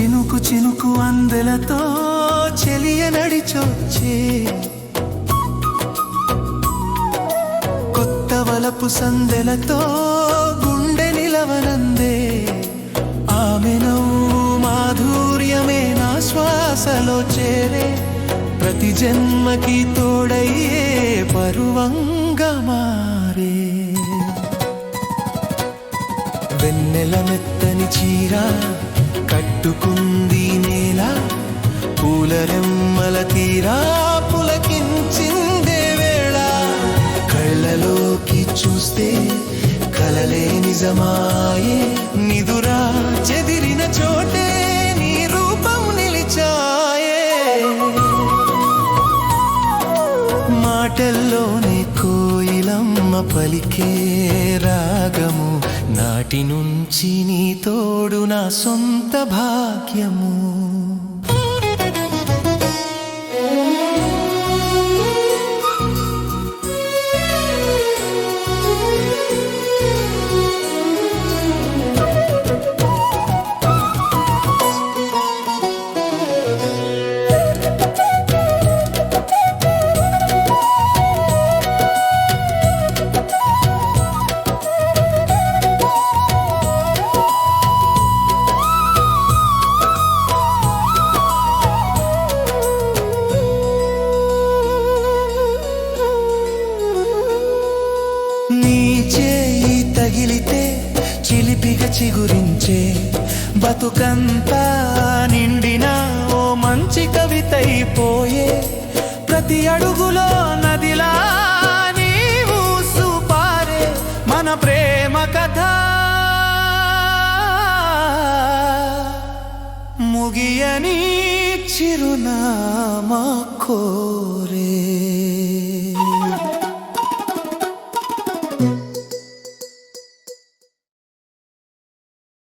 చినుకు చినుకు అందెలతో చెలియ నడిచొచ్చే. కొత్త వలపు సందెలతో గుండె నిలవనందే. ఆమె నవ్వు మాధుర్యమే నా శ్వాసలో చేరే. ప్రతి జన్మకి తోడయ్యే పరువంగా మారే. వెన్నెల మెత్తని చీరా కట్టుకుంది నేల పూలరెమ్మల తీరా పులకించిందే వేళ. కళ్ళలోకి చూస్తే కలలే నిజమాయే నిదురా చెదిరిన చోటే నీ రూపం నిలిచాయే. మాటల్లోనే కోయిలమ్మ పలికే రాగము నాటి నుంచి నీ తోడు నా సొంత భాగ్యము. తీపిగా చిగురించే బతుకంతా నిండిన ఓ మంచి కవితైపోయే ప్రతి అడుగులో నదిలా నీవు సూపారే మన ప్రేమ కథ. ముగియని చిరునామా కోరే.